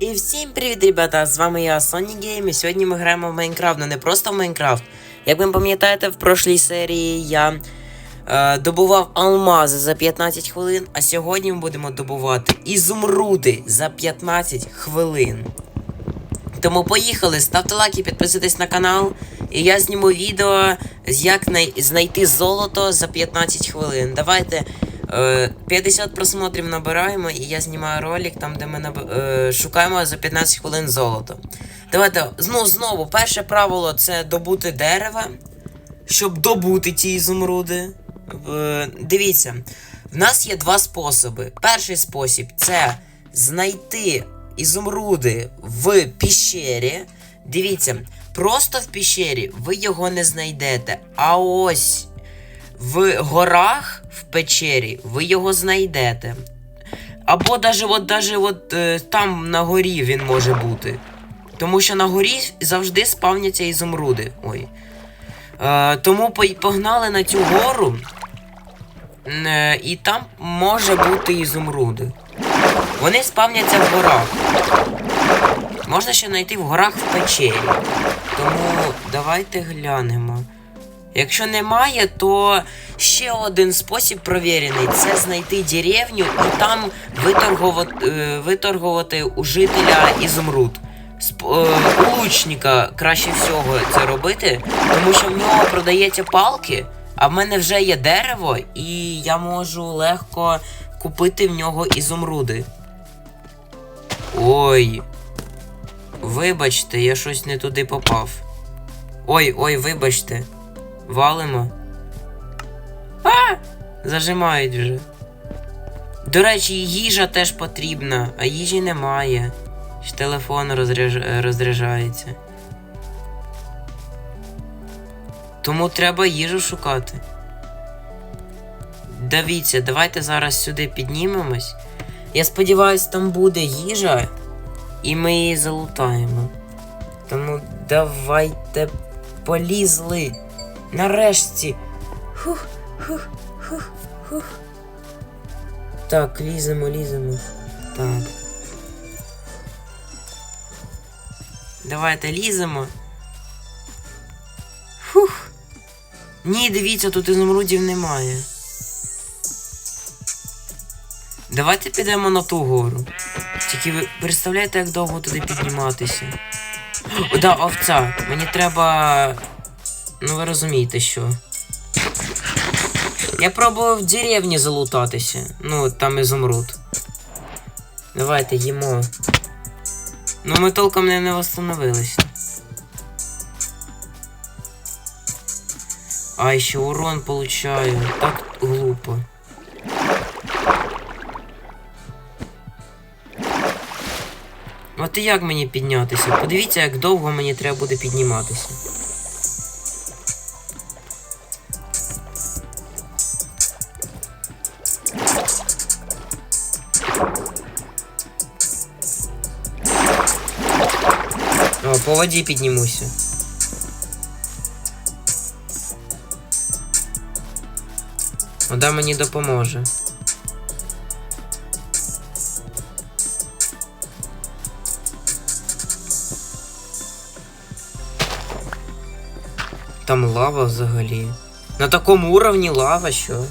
І всім привіт, ребята! З вами я, Sony Game, і сьогодні ми граємо в Майнкрафт, ну не просто в Майнкрафт. Як ви пам'ятаєте, в прошлій серії я е, добував алмази за 15 хвилин, а сьогодні ми будемо добувати ізумруди за 15 хвилин. Тому поїхали, ставте лайки, підписуйтесь на канал, і я зніму відео, як най- знайти золото за 15 хвилин. Давайте 50 просмотрів набираємо, і я знімаю ролик там, де ми наб- е, шукаємо за 15 хвилин золото. Давайте ну, знову, перше правило це добути дерева, щоб добути ті ізумруди. Е, дивіться, в нас є два способи. Перший спосіб це знайти ізумруди в піщері. Дивіться, просто в піщері ви його не знайдете. А ось в горах в печері ви його знайдете. Або даже от, даже от е, там на горі він може бути. Тому що на горі завжди спавняться ізумруди. Ой. Е, тому погнали на цю гору. Е, і там може бути ізумруди. Вони спавняться в горах. Можна ще знайти в горах в печері. Тому давайте глянемо. Якщо немає, то ще один спосіб провірений це знайти деревню і там виторгувати, е, виторгувати у жителя ізумруд. Е, у лучника краще всього це робити, тому що в нього продається палки, а в мене вже є дерево, і я можу легко купити в нього ізумруди. Ой. Вибачте, я щось не туди попав. Ой, ой, вибачте. Валимо. А! Зажимають вже. До речі, їжа теж потрібна, а їжі немає. Ж телефон розряж... розряджається. Тому треба їжу шукати. Дивіться, давайте зараз сюди піднімемось. Я сподіваюсь, там буде їжа, і ми її залутаємо. Тому давайте полізли. Нарешті. Хух, хух, хух, хух. Так, ліземо, ліземо. Так. Давайте ліземо. Фух. Ні, дивіться, тут ізумрудів немає. Давайте підемо на ту гору. Тільки ви представляєте, як довго туди підніматися? О, да, овця. Мені треба. Ну ви розумієте що. Я пробував в деревні залутатися. Ну, там ізумруд. Давайте їмо. Ну ми толком не, не восстановилися. А, ще урон получаю. Так глупо. От і як мені піднятися? Подивіться, як довго мені треба буде підніматися. О, по воді піднімуся. Вода мені допоможе. Там лава взагалі. На такому уровні лава, що?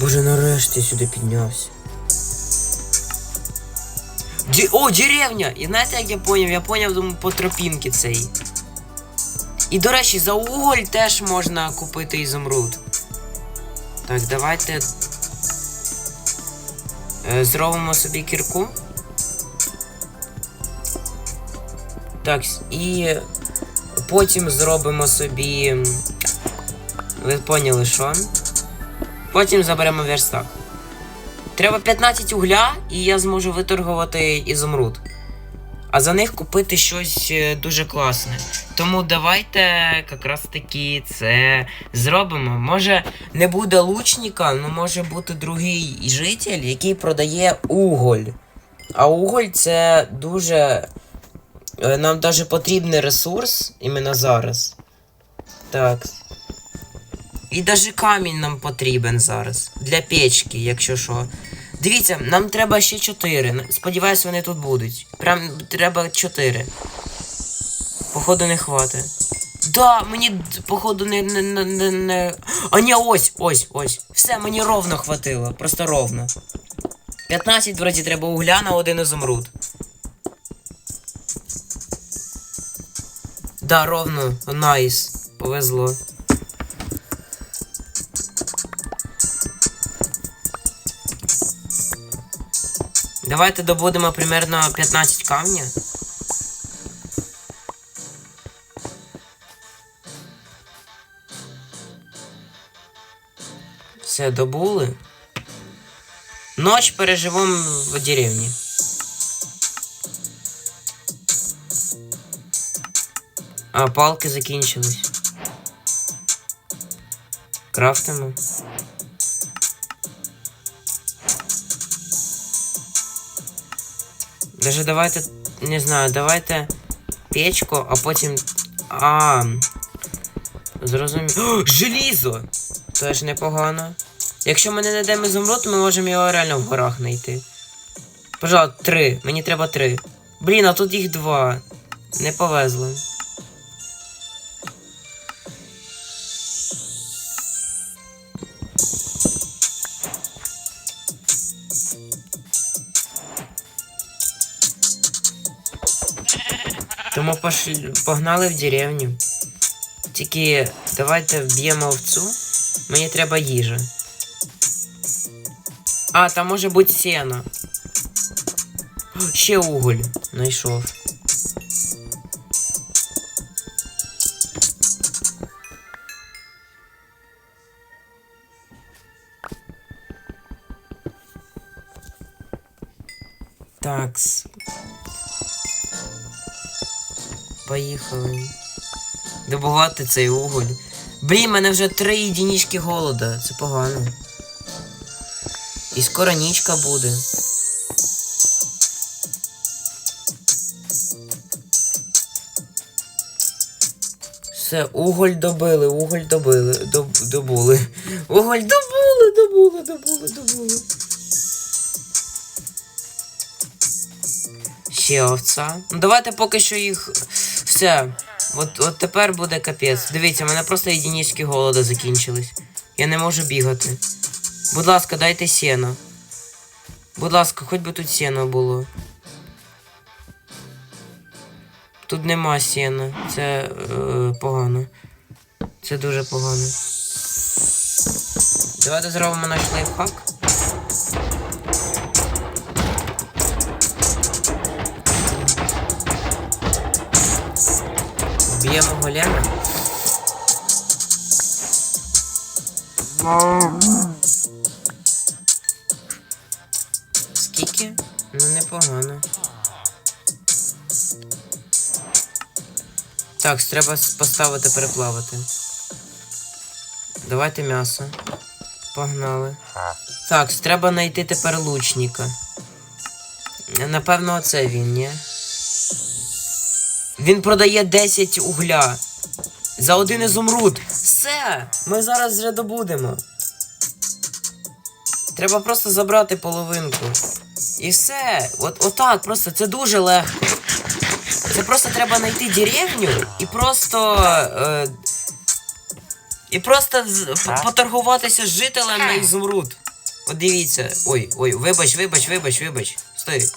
Боже, нарешті сюди піднявся. Ді... О, деревня! І знаєте, як я поняв? Я поняв думаю, по тропінки цей. І, до речі, за уголь теж можна купити ізумруд. Так, давайте. е, Зробимо собі кірку. Так, і потім зробимо собі. Ви поняли, що? Потім заберемо верстак. Треба 15 угля, і я зможу виторгувати ізумруд. А за них купити щось е, дуже класне. Тому давайте якраз таки це зробимо. Може не буде лучника, але може бути другий житель, який продає уголь. А уголь це дуже. е, Нам даже потрібний ресурс іменно зараз. Так. І даже камінь нам потрібен зараз. Для печки, якщо що. Дивіться, нам треба ще 4. Сподіваюсь, вони тут будуть. Прям треба 4. Походу не хватить. Да, мені походу не, не, не, не, не. А ні, ось, ось, ось. Все, мені ровно хватило. Просто ровно. 15 вроді треба угля на один ізумруд. Да, ровно. Найс. Повезло. Давайте добудемо примерно 15 камня. Все, добули. Ночь переживемо в деревні. А, палки закінчились. Крафтимо. Даже давайте, не знаю, давайте печку, а потім. А. Зрозуміло. Желізо! Теж непогано. Якщо ми не знайдемо ізумруд, ми можемо його реально в горах знайти. Пожалуйста, три. Мені треба три. Блін, а тут їх два. Не повезло. Тому пошли, погнали в деревню. Тільки давайте вб'ємо овцу. Мені треба їжа. А, там може бути сено. Ще уголь знайшов. Поїхали. Добувати цей уголь. Блін, мене вже три єдинічки голода. Це погано. І скоро нічка буде. Все, уголь добили, уголь добили, доб, добули. Уголь добули, добули, добули, добули. Ще овца. Ну давайте поки що їх. Все. От, от тепер буде капець. Дивіться, в мене просто єдинічки голода закінчились. Я не можу бігати. Будь ласка, дайте сено. Будь ласка, хоч би тут сено було. Тут нема сена. Це е, погано. Це дуже погано. Давайте зробимо наш лайфхак. Б'ємо голема. Скільки? Ну непогано. Так, треба поставити переплавити. Давайте м'ясо. Погнали. Так, треба знайти тепер лучника. Напевно, оце він, ні? Він продає 10 угля. За один ізумруд. Все! Ми зараз вже добудемо. Треба просто забрати половинку. І все. От, отак, просто це дуже легко. Це просто треба знайти деревню і просто. Е, і просто поторгуватися з жителем на ізумруд. От дивіться. Ой, ой, вибач, вибач, вибач, вибач. Стой.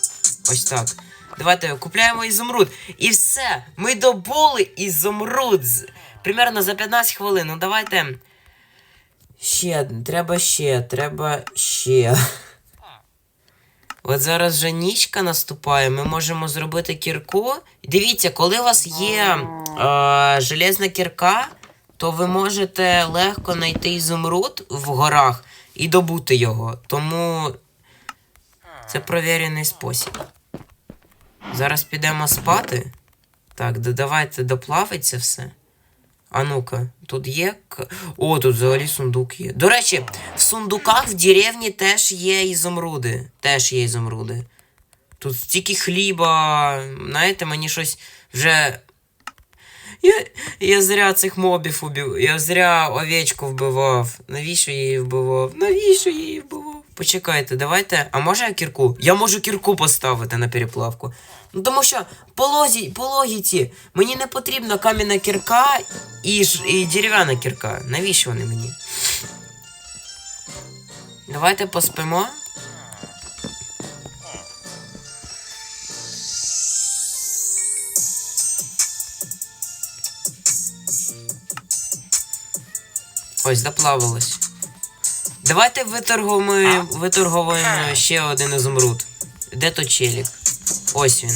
Ось так. Давайте купляємо ізумруд. І все. Ми добули ізумруд. Примерно за 15 хвилин. Ну давайте. Ще, треба ще, треба ще. От зараз вже нічка наступає, ми можемо зробити кірку. Дивіться, коли у вас є е, железна кірка, то ви можете легко знайти ізумруд в горах і добути його. Тому це провірений спосіб. Зараз підемо спати. Так, да- давайте доплавиться все. А ну-ка, тут є. О, тут взагалі сундук є. До речі, в сундуках в деревні теж є ізумруди. Теж є ізумруди. Тут стільки хліба. Знаєте, мені щось вже. Я, я зря цих мобів убив. Я зря овечку вбивав. Навіщо я її вбивав? Навіщо я її вбивав? Почекайте, давайте. А може я кірку? Я можу кірку поставити на переплавку. Ну тому що по, лозі, по логіці мені не потрібна кам'яна кірка і, і дерев'яна кірка. Навіщо вони мені? Давайте поспимо. Ось, доплавилось. Давайте виторгуємо, виторгуємо ще один ізумруд. Де то челік? Ось він.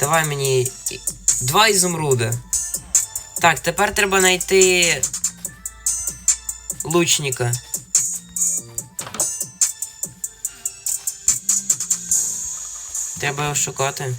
Давай мені два ізумруда. Так, тепер треба знайти лучника. Треба його шукати.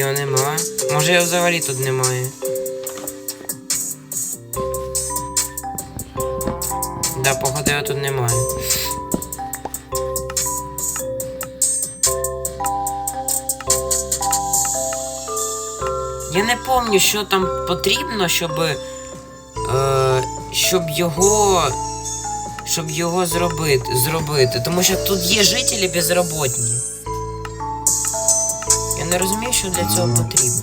Його нема. Може його взагалі тут немає. Да, походу його тут немає. Я не пам'ятаю, що там потрібно, щоб. Е, щоб його. Щоб його зробити, зробити. Тому що тут є жителі безробітні. Я не розумію, що для цього потрібно.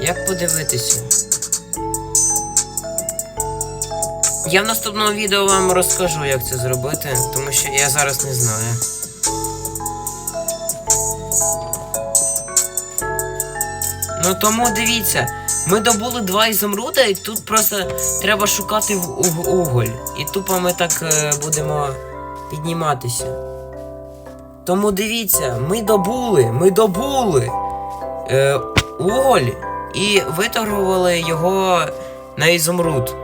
Як подивитися? Я в наступному відео вам розкажу, як це зробити, тому що я зараз не знаю. Ну тому дивіться, ми добули два ізумруда, і тут просто треба шукати в уголь. І тупо ми так е, будемо підніматися. Тому дивіться, ми добули, ми добули е, уголь і виторгували його на ізумруд.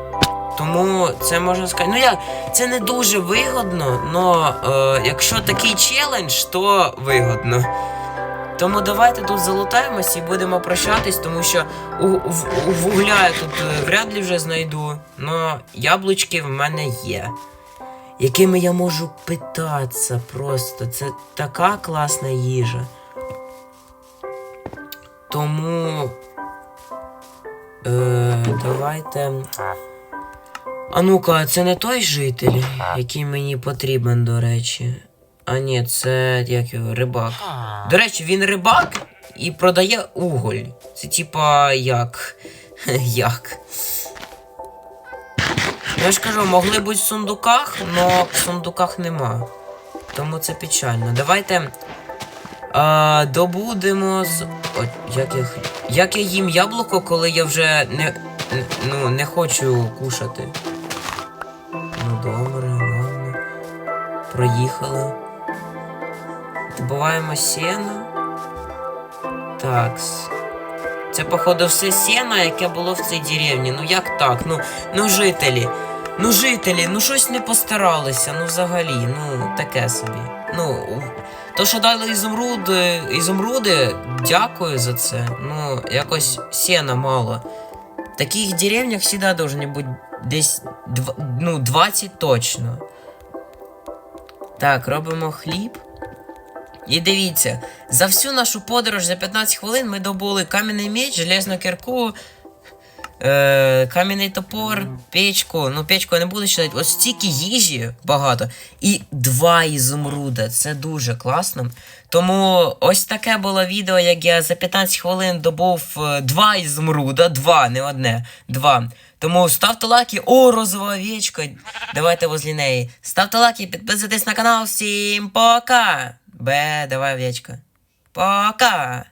Тому це можна сказати. Ну як, це не дуже вигодно, але е, якщо такий челендж, то вигодно. Тому давайте тут залутаємось і будемо прощатись, тому що у, в, вугля я тут е, вряд ли вже знайду. Но яблучки в мене є. Якими я можу питатися просто. Це така класна їжа. Тому. Е, давайте. А ну-ка, це не той житель, який мені потрібен, до речі. А ні, це як його, рибак. До речі, він рибак і продає уголь. Це типа як. як. Я ж кажу, могли бути в сундуках, але в сундуках нема. Тому це печально. Давайте. А, добудемо з. От, як я. Як я їм яблуко, коли я вже не. Ну, не хочу кушати. Ну добре, ладно. Проїхали. Добуваємо сено. Такс. Це, походу, все сено, яке було в цій деревні. Ну як так? Ну, ну жителі. Ну, жителі, ну щось не постаралися, ну взагалі, ну таке собі. Ну, то, що дали ізумруди, ізумруди, дякую за це. Ну, якось сена мало. В таких деревнях завжди должны бути десь ну, 20 точно. Так, робимо хліб. І дивіться, за всю нашу подорож за 15 хвилин ми добули кам'яний меч, железну кірку, е, кам'яний топор, печку. Ну, печку я не буду читати. Ось стільки їжі багато. І два ізумруда. Це дуже класно. Тому ось таке було відео, як я за 15 хвилин добув е, два ізумруда. Два, не одне, два. Тому ставте лайки. О, розова овечка. Давайте возле неї. Ставте лайки, підписуйтесь на канал. Всім пока. Бе, давай овечка. Пока.